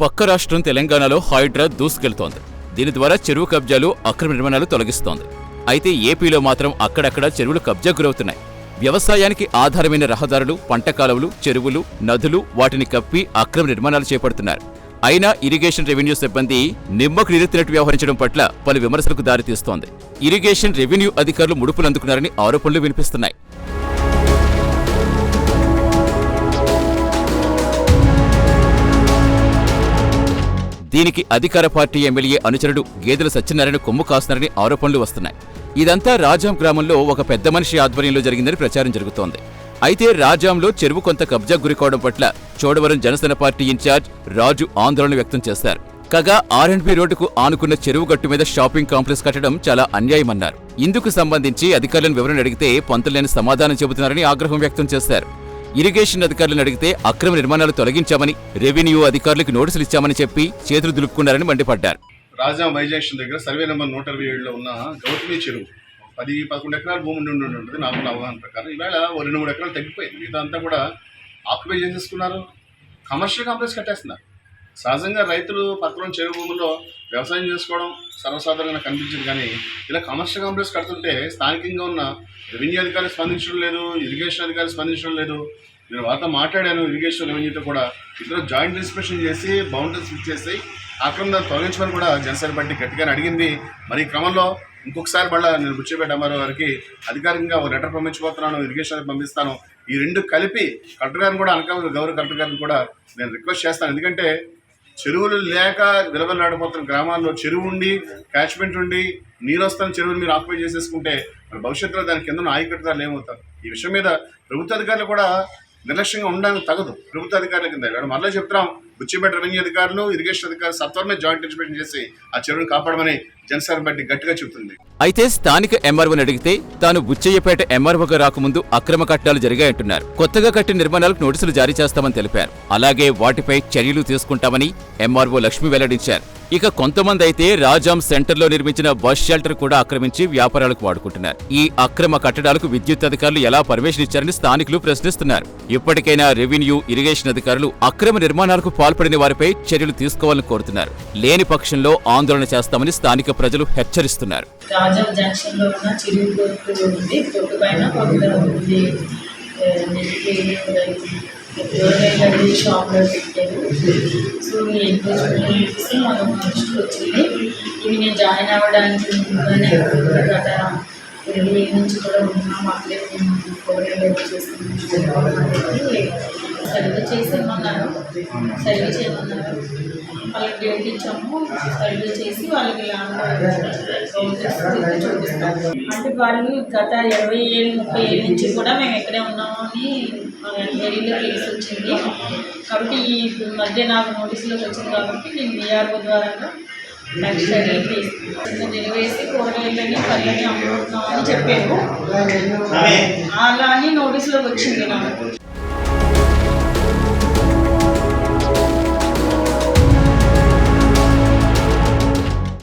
పక్క రాష్ట్రం తెలంగాణలో హైడ్రా దూసుకెళ్తోంది. దీని ద్వారా చెరువు కబ్జాలు అక్రమ నిర్మాణాలు తొలగిస్తోంది. అయితే ఏపీలో మాత్రం అక్కడక్కడ చెరువులు కబ్జా గురవుతున్నాయి. వ్యవసాయానికి ఆధారమైన రహదారులు పంట కాలువలు చెరువులు నదులు వాటిని కప్పి అక్రమ నిర్మాణాలు చేపడుతున్నారు. అయినా ఇరిగేషన్ రెవెన్యూ సిబ్బంది నిమ్మకు నిరెత్తినట్టు వ్యవహరించడం పట్ల పలు విమర్శలకు దారితీస్తోంది. ఇరిగేషన్ రెవెన్యూ అధికారులు ముడుపులు అందుకున్నారని ఆరోపణలు వినిపిస్తున్నాయి. దీనికి అధికార పార్టీ ఎమ్మెల్యే అనుచరుడు గేదెల సత్యనారాయణ కొమ్ము కాస్తున్నారని ఆరోపణలు వస్తున్నాయి. ఇదంతా రాజాం గ్రామంలో ఒక పెద్ద మనిషి ఆధ్వర్యంలో జరిగిందని ప్రచారం జరుగుతోంది. అయితే రాజాంలో చెరువు కొంత కబ్జా గురికోవడం పట్ల Chodavaram Janasena party in charge Raju ఆందోళన వ్యక్తం చేశారు. కాగా ఆర్ అండ్ బి రోడ్డుకు ఆనుకున్న చెరువు గట్టు మీద షాపింగ్ కాంప్లెక్స్ కట్టడం చాలా అన్యాయమన్నారు. ఇందుకు సంబంధించి అధికారులను వివరణ అడిగితే పంతులేని సమాధానం చెబుతున్నారని ఆగ్రహం వ్యక్తం చేశారు. ఇరిగేషన్ అధికారులను అడిగితే అక్రమ నిర్మాణాలు తొలగించామని రెవెన్యూ అధికారులకు నోటీసులు ఇచ్చామని చెప్పి చేతులు దులుపుకున్నారని మండిపడ్డారు. రాజా వైజాక్షన్ దగ్గర సర్వే నెంబర్ నూట ఇరవై ఏడులో ఉన్న గౌతమి చెరువు పది పదకొండు ఎకరాల భూమి ఉండి ఉంటుంది నాకున్న అవగాహన ప్రకారం. ఈవేళ ఓ రెండు మూడు ఎకరాలు తగ్గిపోయింది. మిగతా అంతా కూడా ఆక్యుపై చేసేసుకున్నారు. కమర్షియల్ కాంప్లెక్స్ కట్టేస్తున్నారు. సహజంగా రైతులు పక్కన చెరువు భూముల్లో వ్యవసాయం చేసుకోవడం సర్వసాధారణంగా కనిపించింది కానీ ఇలా కమర్షియల్ కాంప్లెక్స్ కడుతుంటే స్థానికంగా ఉన్న రెవెన్యూ అధికారులు స్పందించడం లేదు ఇరిగేషన్ అధికారులు స్పందించడం లేదు. నేను వారితో మాట్లాడాను ఇరిగేషన్ రెవెన్యూతో కూడా. ఇద్దరు జాయింట్ ఇన్స్పెక్షన్ చేసి బౌండరీస్ ఫిక్స్ చేసి ఆక్రమణ తొలగించమని కూడా జనసేన పార్టీ గట్టిగానే అడిగింది. మరి ఈ క్రమంలో ఇంకొకసారి మళ్ళీ నేను బుచ్చిపేట అమ్మారావు గారికి అధికారికంగా ఒక లెటర్ పంపించబోతున్నాను ఇరిగేషన్ పంపిస్తాను. ఈ రెండు కలిపి కలెక్టర్ గారిని కూడా అనకాపల్లి గౌరవ కలెక్టర్ గారిని కూడా నేను రిక్వెస్ట్ చేస్తాను. ఎందుకంటే చెరువులు లేక విలవలాడిపోతున్న గ్రామాల్లో చెరువు ఉండి క్యాచ్మెంట్ ఉండి నీరు వస్తున్న చెరువులు మీరు ఆక్యుపై చేసేసుకుంటే మరి భవిష్యత్తులో దాని కింద నాయకత్వాలు ఏమవుతారు? ఈ విషయం మీద ప్రభుత్వ అధికారులు కూడా నిర్లక్ష్యంగా ఉండడానికి తగదు. ప్రభుత్వ అధికారుల కింద ఇక్కడ మళ్ళీ చెప్తున్నాం బుచ్చిపేట రెవెన్యూ అధికారులు ఇరిగేషన్ అధికారులు సత్వరమే జాయింట్ ఇన్స్పెక్షన్ చేసి ఆ చెరువును కాపాడమని జనసేన పార్టీ గట్టిగా చెబుతుంది. అయితే స్థానిక ఎంఆర్ఓని అడిగితే తాను బుచ్చయ్యపేట ఎంఆర్ఓగా రాకముందు అక్రమ కట్టడాలు జరిగాయంటున్నారు. కొత్తగా కట్టిన నిర్మాణాలకు నోటీసులు జారీ చేస్తామని తెలిపారు. అలాగే వాటిపై చర్యలు తీసుకుంటామని ఎంఆర్ఓ లక్ష్మి వెల్లడించారు. ఇక కొంతమంది అయితే రాజాం సెంటర్లో నిర్మించిన బస్ షెల్టర్ కూడా ఆక్రమించి వ్యాపారాలకు వాడుకుంటున్నారు. ఈ అక్రమ కట్టడాలకు విద్యుత్ అధికారులు ఎలా పర్మిషన్ ఇచ్చారని స్థానికులు ప్రశ్నిస్తున్నారు. ఇప్పటికైనా రెవెన్యూ ఇరిగేషన్ అధికారులు అక్రమ నిర్మాణాలకు పాల్పడిన వారిపై చర్యలు తీసుకోవాలని కోరుతున్నారు. లేని పక్షంలో ఆందోళన చేస్తామని స్థానిక ప్రజలు హెచ్చరిస్తున్నారు. రాజం జంక్షన్లో ఉన్న చిరుగు ఉంది. కొట్టు పైన ఉంది. కూరగాయలు షాప్లో సో ఈ చూసి మనం దృష్టికి వచ్చింది. ఇవి నేను జాయిన్ అవ్వడానికి గత ఇరవై ఏళ్ళ నుంచి కూడా ఉన్నాం. అట్లే కూరగాయలు చేస్తున్నాం. సర్వే చేసేమన్నారు. సర్వే చేయమన్నారు. వాళ్ళకి డేట్ ఇచ్చాము. సర్వే చేసి వాళ్ళకి చూపిస్తాము అంటే వాళ్ళు గత ఇరవై ఏళ్ళు ముప్పై ఏళ్ళ నుంచి కూడా మేము ఎక్కడే ఉన్నాము అని ఎంక్వైరీలో కేసు వచ్చింది. కాబట్టి ఈ మధ్య నాకు నోటీసులోకి వచ్చింది కాబట్టి నేను విఆర్ఓ ద్వారా నిలవేసి కూరగాయలని పళ్ళని అమ్ముతున్నాం అని చెప్పారు అలా అని నోటీసులోకి వచ్చింది నాకు.